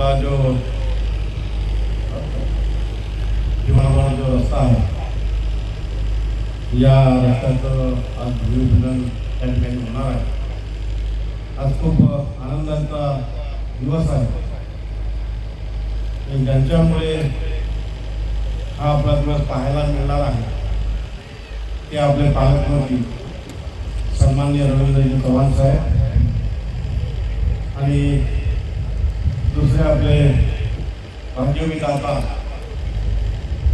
आपला जो विमानावर जो रस्ता आहे या रस्त्याचं आज भूमिपूजन त्या ठिकाणी होणार आहे आज खूप आनंदाचा दिवस आहे आणि ज्यांच्यामुळे हा आपला दिवस पाहायला मिळणार आहे ते आपले पालकमंत्री सन्माननीय रवींद्रजी चव्हाण साहेब आणि दुसरे आपले भाग्यवी दाता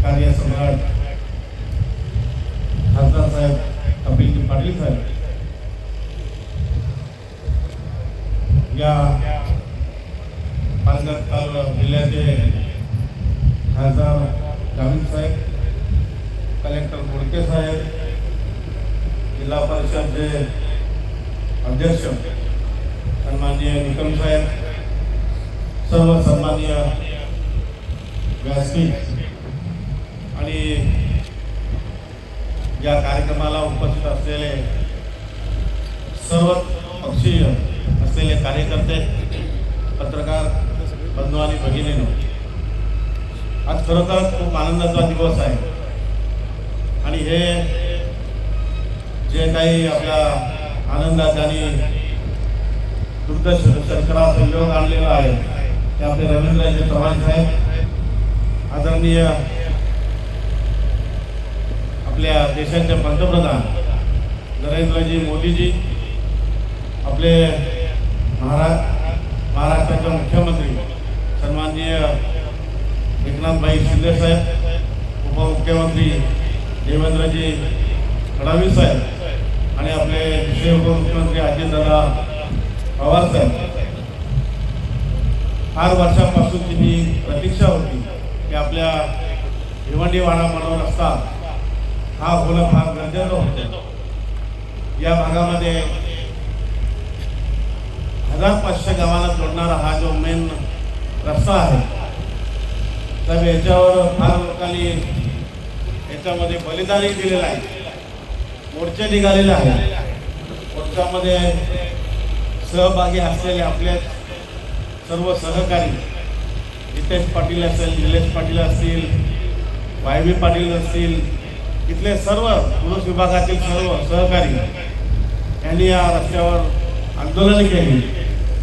कार्यसम्राट खासदार साहेब कपिल पाटील साहेब. या पालघर तालुका जिल्ह्याचे खासदार गावित साहेब कलेक्टर बोडके साहेब जिल्हा परिषदचे अध्यक्ष सन्माननीय निकम साहेब सर्व सन्माननीय व्यासपीठ. आणि या कार्यक्रमाला उपस्थित असलेले सर्व पक्षीय असलेले कार्यकर्ते पत्रकार बंधू आणि भगिनीनो आज खरोखर खूप आनंदाचा दिवस आहे. आणि हे जे काही आपल्या आनंदात आणि दुग्ध शर्करा संयोग आणलेला आहे ते आपले रवींद्रजी चव्हाण साहेब आदरणीय आपल्या देशाचे पंतप्रधान नरेंद्रजी मोदीजी आपले महारा महाराष्ट्राचे मुख्यमंत्री सन्माननीय एकनाथभाई शिंदेसाहेब उपमुख्यमंत्री देवेंद्रजी फडणवीस साहेब आणि आपले दुसरे उपमुख्यमंत्री अजितदादा पवार साहेब. फार वर्षापासूनची ही प्रतीक्षा होती की आपल्या भिवंडी वाडा म्हणून रस्ता हा होणं फार गरजेचं होतं. या भागामध्ये हजार पाचशे गावाला जोडणारा हा जो मेन रस्ता आहे तर याच्यावर फार लोकांनी याच्यामध्ये बलिदानही दिलेलं आहे. मोर्चे निघालेले आहे. मोर्चामध्ये सहभागी असलेले आपले सर्व सहकारी नितेश पाटील असेल निलेश पाटील असतील वाय बी पाटील असतील इथले सर्व पुरुष विभागातील सर्व सहकारी यांनी या रस्त्यावर आंदोलन केली.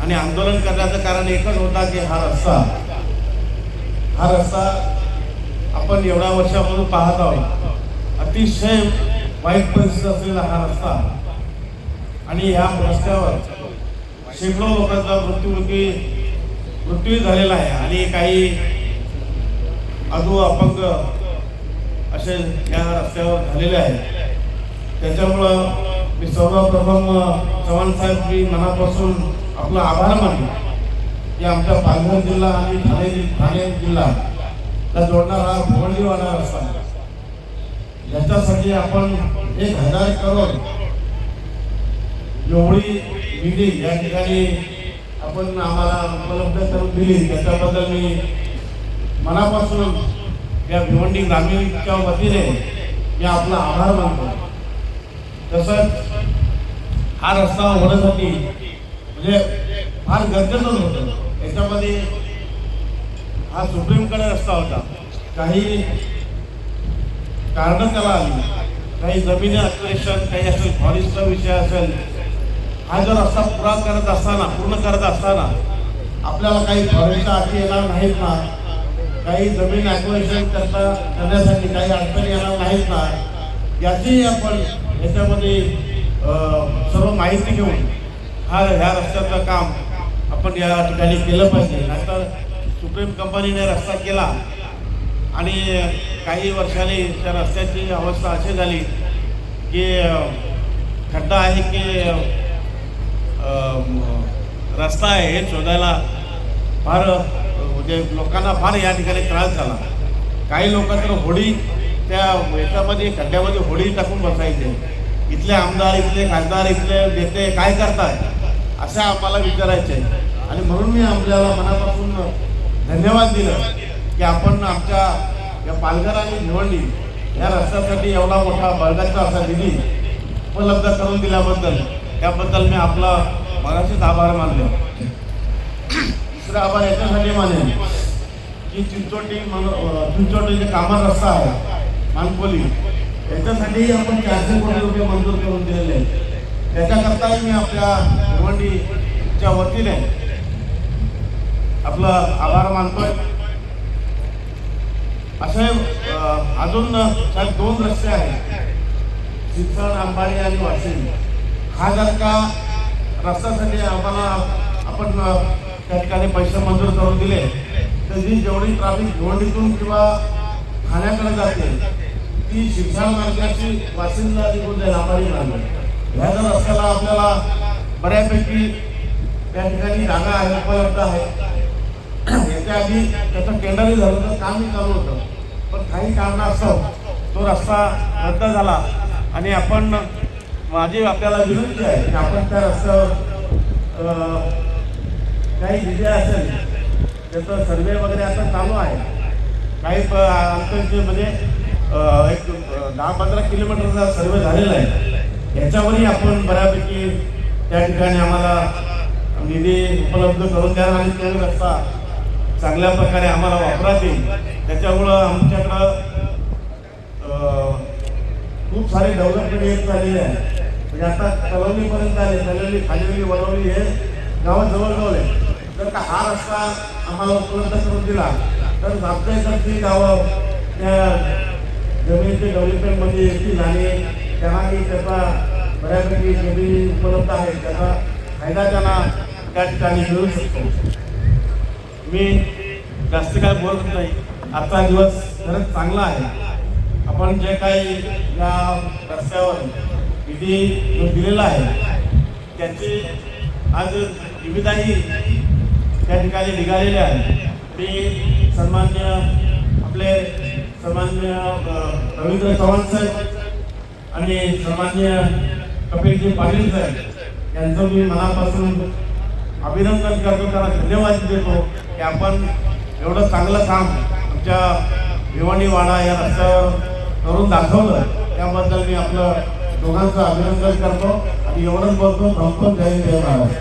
आणि आंदोलन करण्याचं कारण एकच होता की हा रस्ता हा रस्ता आपण एवढ्या वर्षापासून पाहत आहोत. अतिशय वाईट परिस्थिती असलेला हा रस्ता. आणि ह्या रस्त्यावर शेकडो लोकांचा मृत्यूमुखी मृत्यू झालेला आहे आणि काही अधू अपंग असे या रस्त्यावर झालेले आहेत. त्याच्यामुळं मी सर्वप्रथम चव्हाण साहेब मी मनापासून आपला आभार मानतो की आमच्या पालघर जिल्हा आणि ठाणे ठाणे जिल्हा ला जोडणारा भिवंडीवाडा रस्ता याच्यासाठी आपण एक हजार करोड एवढी निधी या ठिकाणी आपण आम्हाला उपलब्ध करून दिली. त्याच्याबद्दल मी मनापासून या भिवंडी ग्रामीणच्या वतीने मी आपला आभार मानतो. तसंच हा रस्ता होण्यासाठी म्हणजे फार गरजेचं होतं. याच्यामध्ये हा सुप्रीमकडे रस्ता होता. काही कारणं त्याला आली. काही जमिनी अक्वेशन काही असेल फॉरेस्टचा विषय असेल हा जो रस्ता पुरा करत असताना पूर्ण करत असताना आपल्याला काही फॉरेस्टच्या अटी येणार नाहीत ना? काही जमीन ॲक्वेशन करता करण्यासाठी काही अडचणी येणार नाहीत ना? याची आपण याच्यामध्ये सर्व माहिती घेऊन हा ह्या रस्त्याचं काम आपण या ठिकाणी केलं पाहिजे. नाहीतर सुप्रीम कंपनीने रस्ता केला आणि काही वर्षांनी त्या रस्त्याची अवस्था अशी झाली की खड्डा आहे की रस्ता आहे हे शोधायला फार म्हणजे लोकांना फार या ठिकाणी त्रास झाला. काही लोक तर होडी त्या याच्यामध्ये खड्ड्यामध्ये होडी टाकून बसायचे. इथले आमदार इथले खासदार इथले नेते काय करतात असं आम्हाला विचारायचे. आणि म्हणून मी आपल्याला मनापासून धन्यवाद दिलं की आपण आमच्या या पालघर निवडली. या रस्त्यासाठी एवढा मोठा बळगाचा असा निधी उपलब्ध करून दिल्याबद्दल. त्याबद्दल मी आपला मनाशीच आभार मानले. दुसरा आभार याच्यासाठी मानेन की चिंचोटी चिंचोटीचे कामा रस्ता आहे मानकोली याच्यासाठी आपण चारशे कोटी रुपये मंजूर करून दिलेले आहेत. त्याच्याकरताही मी आपल्या भिवंडीच्या वतीने आपलं आभार मानतोय. असे अजून साहेब दोन रस्ते आहेत. शिक्षण अंबाडी आणि वाशिम. हा जर का रस्त्यासाठी आम्हाला आपण त्या ठिकाणी पैसे मंजूर करून दिले. तर जी जेवढी ट्रॅफिक भिवंडीतून किंवा ठाण्याकडे जाते ती शिक्षण मार्गाची वाशिमला निघून जाईल अंबाडी मार्ग ह्या जर रस्त्याला आपल्याला बऱ्यापैकी त्या ठिकाणी जागा आहे उपलब्ध आहे. याच्या आधी त्याचं टेंडरही झालं तर कामही चालू होतं. पण काही कारणास्तव तो रस्ता रद्द झाला आणि आपण माझी आपल्याला विनंती आहे की आपण त्या रस्त्यावर काही विजय असेल त्याचं सर्वे वगैरे आता चालू आहे. काही प- आमचं म्हणजे एक दहा पंधरा किलोमीटरचा सर्वे झालेला आहे. याच्यावरही आपण बऱ्यापैकी त्या ठिकाणी आम्हाला निधी उपलब्ध करून द्या आणि तो रस्ता चांगल्या प्रकारे आम्हाला वापरात येईल त्याच्यामुळं आमच्याकडं खूप सारे डेव्हलपमेंट येत चाललेले आहे. म्हणजे आता तलवलीपर्यंत आले तलवली खालीवली वरवली हे गावात जवळजवळ आहे. जर का हा रस्ता आम्हाला उपलब्ध करून दिला तर आमच्या गावं त्या जमिनीचे डेव्हलपमेंटमध्ये येतील आणि त्यांनाही त्याचा बऱ्यापैकी जमिनी उपलब्ध आहे त्याचा फायदा त्यांना त्या ठिकाणी मिळू शकतो. मी जास्त काय बोलत नाही. आजचा दिवस खरंच चांगला आहे. आपण जे काही या रस्त्यावर निधी जो दिलेला आहे त्याचे आज विविधाही त्या ठिकाणी निघालेले आहे मी सन्मान्य आपले सन्मान्य रवींद्र चव्हाण साहेब आणि सन्मान्य कपिलजी पाटील साहेब यांचं मी मनापासून अभिनंदन करतो. त्यांना धन्यवाद देतो की आपण एवढं चांगलं काम आमच्या भिवाणीवाडा या रस्त्यावर करून दाखवलं. त्याबद्दल मी आपलं दोघांचं अभिनंदन करतो आणि एवढंच बोलतो संपून जय जय महाराज